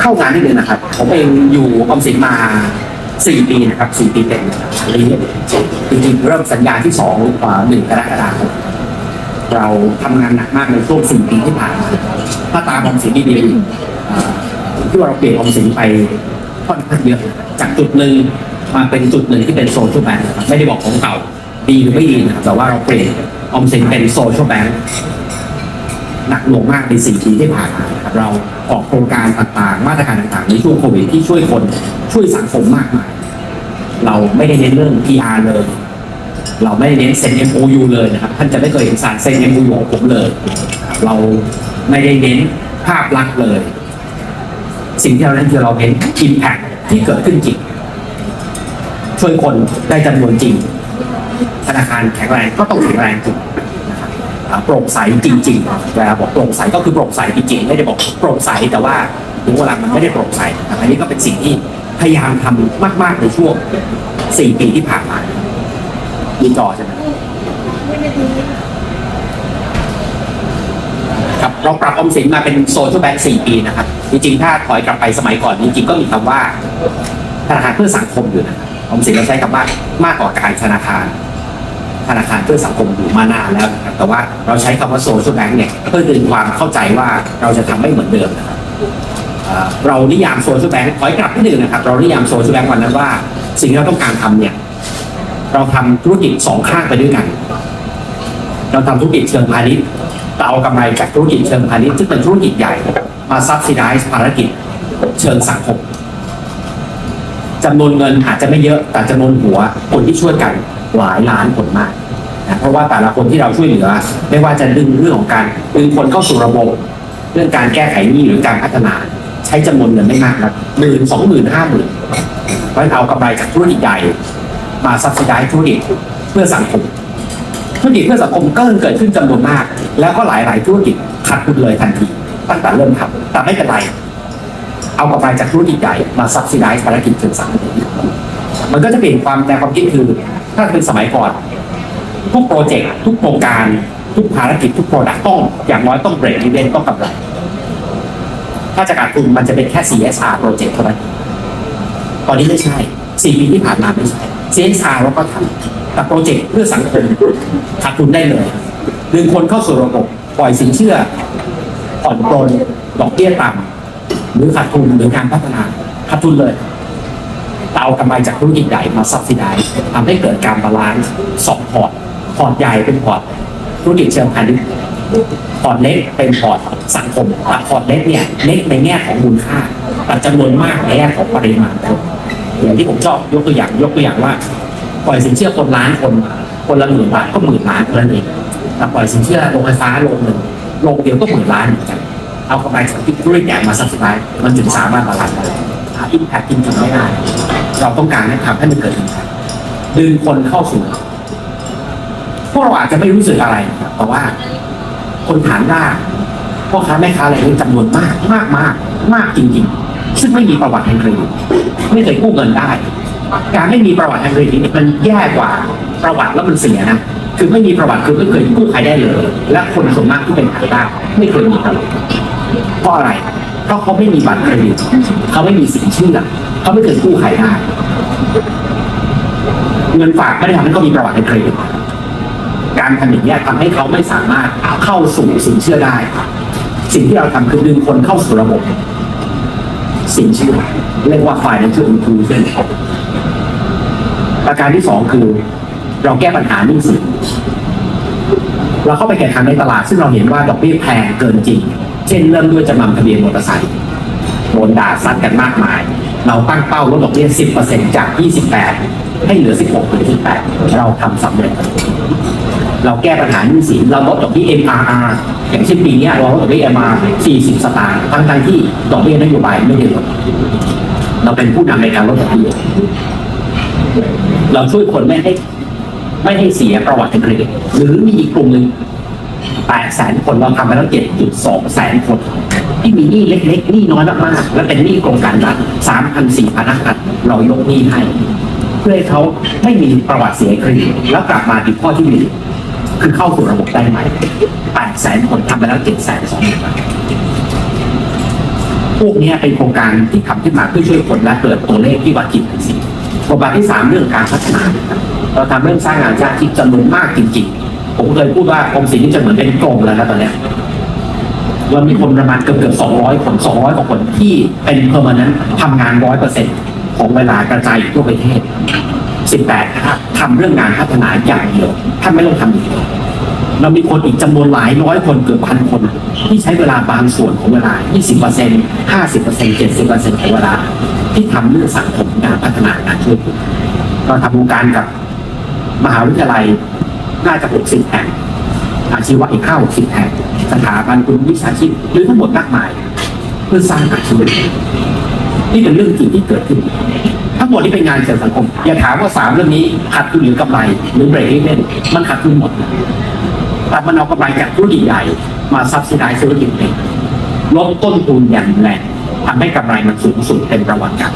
เข้างานนิดนึงนะครับ ผมเองอยู่ออมสินมาสี่ปีนะครับสี่ปีเต็มนี้จริงๆเริ่มสัญญาที่สองอ่าหนึ่งกรกฎาคมเราทำงานหนักมากในช่วงสี่ปีที่ผ่านมาถ้าตามออมสินดีๆที่ว่าเราเปลี่ยนออมสินไปค่อนข้างเยอะจากจุดหนึ่งมาเป็นจุดหนึ่งที่เป็นโซเชียลแบงค์นะครับไม่ได้บอกของเก่าดีหรือไม่ดีนะครับแต่ว่าเราเปลี่ยนออมสินเป็นโซเชียลแบงค์ หนักหน่วงมากในสี่ปีที่ผ่านมาครับเราออกโครงการต่างๆ มาตรการต่างๆ ในช่วงโควิดที่ช่วยคนช่วยสังคมมากมายเราไม่ได้เน้นเรื่อง PR เลย เราไม่ได้เน้นเซ็น MOU เลยนะครับ ท่านจะไม่เคยเห็นสารเซ็น MOU ของผมเลยครับเราไม่ได้เน้นภาพลักษณ์เลย สิ่งที่เราเน้นคือเราเน้น Impact ที่เกิดขึ้นจริง ช่วยคนได้จำนวนจริง ธนาคารแข็งแรงก็ต้องแข็งแรงจริง โปร่งใสจริงๆเวลาบอกโปร่งใสก็คือโปร่งใสจริงๆไม่ได้บอกโปร่งใสแต่ว่าถึงเวลามันไม่ได้โปร่งใสอันนี้ก็เป็นสิ่งที่พยายามทำมาก ๆในช่วงสี่ปีที่ผ่านมามีจอใช่ไหมครับเราปรับอมสินมาเป็นโซเชียลแบงก์สี่ปีนะครับ จริงๆ ถ้าถอยกลับไปสมัยก่อน จริงๆ ก็มีคำว่าธนาคารเพื่อสังคมอยู่นะครับออมสินเราใช้คำว่ามากกว่าการธนาคาร ธนาคารเพื่อสังคมอยู่มานานแล้วนะครับแต่ว่าเราใช้คำว่าโซเชียลแบงค์เนี่ยเพื่อดึงความเข้าใจว่าเราจะทำไม่เหมือนเดิมนะครับเรานิยามโซเชียลแบงค์ถอยกลับนิดนึงนะครับ เรานิยามโซเชียลแบงค์วันนั้นว่า สิ่งที่เราต้องการทำเนี่ยเราทำธุรกิจสองข้างไปด้วยกัน เราทำธุรกิจเชิงพาณิชย์แต่เอากำไรจากธุรกิจเชิงพาณิชย์ซึ่งเป็นธุรกิจใหญ่มาซับซิไดซ์ภารกิจเชิงสังคมจำนวนเงินอาจจะไม่เยอะแต่จำนวนหัวคนที่ช่วยกัน หลายล้านคนมากนะเพราะว่าแต่ละคนที่เราช่วยเหลือ ไม่ว่าจะดึงเรื่องของการดึงคนเข้าสู่ระบบ เรื่องการแก้ไขหนี้หรือการพัฒนา ใช้จำนวนเงินไม่มากนะหมื่นสองหมื่นห้าหมื่นเพราะฉะนั้นเอากำไรจากธุรกิจใหญ่ มาซับซิได้ธุรกิจเพื่อสังคมธุรกิจเพื่อสังคมก็เกิดขึ้นจำนวนมาก แล้วก็หลายๆธุรกิจขาดทุนเลยทันทีตั้งแต่เริ่มทำแต่ไม่เป็นไร เอากำไรจากธุรกิจใหญ่มาซับซิได้ภารกิจเชิงสังคมมันก็จะเปลี่ยนความแนวความคิดคือ ถ้าเป็นสมัยก่อน ทุกโปรเจกต์ทุกโครงการ ทุกภารกิจทุกโปรดักต์ต้อง อย่างน้อยต้องเบรกอีเวนต์ต้องกำไร ถ้าจะขาดทุนมันจะเป็นแค่ CSR โปรเจกต์เท่านั้นตอนนี้ไม่ใช่4ปีที่ผ่านมาไม่ใช่ CSR เราก็ทำแต่โปรเจกต์เพื่อสังคมขาดทุนได้เลยดึงคนเข้าสู่ระบบปล่อยสินเชื่อผ่อนปลนดอกเบี้ยต่ำหรือขาดทุนหรือการพัฒนาขาดทุนเลย แต่เอากำไรจากธุรกิจใหญ่มาซับซิได้ทำให้เกิดการบาลานซ์สองพอร์ตพอร์ตใหญ่เป็นพอร์ตธุรกิจเชิงพาณิชย์พอร์ตเล็กเป็นพอร์ตสังคมแต่พอร์ตเล็กเนี่ยเล็กในแง่ของมูลค่าแต่จำนวนมากในแง่ของปริมาณคนอย่างที่ผมชอบยกตัวอย่างยกตัวอย่างว่าปล่อยสินเชื่อคนล้านคนคนละหมื่นบาทก็หมื่นล้านเท่านั้นเองแต่ปล่อยสินเชื่อโรงไฟฟ้าโรงหนึ่งโรงเดียวก็หมื่นล้านเหมือนกันเอากำไรจากธุรกิจใหญ่มาซับซิได้มันจึงสามารถบาลานซ์ได้อิมแพคจริงๆไม่ได้ เราต้องการให้ทำให้มันเกิดอิมแพคดึงคนเข้าสู่พวกเราอาจจะไม่รู้สึกอะไรครับแต่ว่า คนฐานรากพ่อค้าแม่ค้าอะไรนี่จำนวนมากมากมากมากจริง ๆ ซึ่งไม่มีประวัติทางเครดิตไม่เคยกู้เงินได้ การไม่มีประวัติทางเครดิตเนี่มันแย่กว่าประวัติแล้วมันเสียนะคือไม่มีประวัติคือไม่เคยกู้ใครได้เลย และคนส่วนมากที่เป็นฐานรากไม่เคยมีประวัติเพราะอะไร เพราะเขาไม่มีบัตรเครดิตเขาไม่มีสินเชื่อเขาไม่เคยกู้ใครได้เงินฝากไม่ได้ทำให้เขามีประวัติทางเครดิตการทำอย่างนี้ทำให้เขาไม่สามารถเข้าสู่สินเชื่อได้ สิ่งที่เราทำคือดึงคนเข้าสู่ระบบ สินเชื่อเรียกว่า financial inclusion ประการที่สองคือ เราแก้ปัญหาหนี้สินเราเข้าไปแข่งขันในตลาด ซึ่งเราเห็นว่าดอกเบี้ยแพงเกินจริง เช่นเริ่มด้วยจำนำทะเบียนมอเตอร์ไซค์โดนด่าซัดกันมากมาย เราตั้งเป้าลดดอกเบี้ย 10%จาก 28 ให้เหลือ 16หรือ18 เราทำสำเร็จ เราแก้ปัญหาหนี้สินเราลดดอกเบี้ย MRR อย่างเช่นปีนี้เราลดดอกเบี้ย MRR 40 สตางค์ทั้งทที่ดอกเบี้ยนโยบายไม่ได้ลดเราเป็นผู้นำในการลดดอกเบี้ยเราช่วยคนไม่ให้ไม่ให้เสียประวัติทางเครดิตหรือมีอีกกลุ่มหนึ่ง 8แสนคนเราทำไปแล้ว7.2แสนคน ที่มีหนี้เล็กๆหนี้น้อยมากๆและเป็นหนี้โครงการรัฐ3,000 4,000นักเรายกหนี้ให้ เพื่อให้เขาไม่มีประวัติเสียเครดิตแล้วกลับมาที่ข้อที่หนึ่งคือเข้าสู่ระบบได้ไหม8แสนคนทำไปแล้ว7แสนสองหมื่นพวกนี้เป็นโครงการที่ทำขึ้นมาเพื่อช่วยคนและเกิดตัวเลขที่วัดจิตสิบทบาทที่สามเรื่องการพัฒนาเราทำเรื่องสร้างงานสร้างอาชีพจำนวนมากจริงๆ ผมเคยพูดว่ากรมศิลป์นี่จะเหมือนเป็นกรมแล้วนะตอนเนี้ยเรามีคนประมาณเกือบเกือบสองร้อยคนสองร้อยกว่าคนที่เป็นเพอร์มานั้นทำงานร้อยเปอร์เซ็นต์ของเวลากระจายทั่วประเทศสิบแปดทำเรื่องงานพัฒนาอย่างเดียวท่านไม่ต้องทำอีกเรามีคนอีกจำนวนหลายร้อยคนเกือบพันคน ที่ใช้เวลาบางส่วนของเวลา 20เปอร์เซ็นต์50เปอร์เซ็นต์70เปอร์เซ็นต์ของเวลา ที่ทำเรื่องสังคมการพัฒนางานช่วยเราทำโครงการกับมหาวิทยาลัย น่าจะ60แห่งอาชีวะอีกห้าหกสิบแห่งสถาบันคุณวิชาชีพหรือทั้งหมดมากมาย เพื่อสร้างอาชีพนี่เป็นเรื่องจริงที่เกิดขึ้น ทั้งหมดที่เป็นงานเสริมสังคม อย่าถามว่าสามเรื่องนี้ขาดทุนหรือกำไรหรือเบรกเล่นมันขาดทุนหมดแต่มันเอากำไรจากธุรกิจใหญ่มาซับซิไดธุรกิจเล็กลดต้นทุนอย่างแรงทำให้กำไรมันสูงสุดเป็นประวัติการ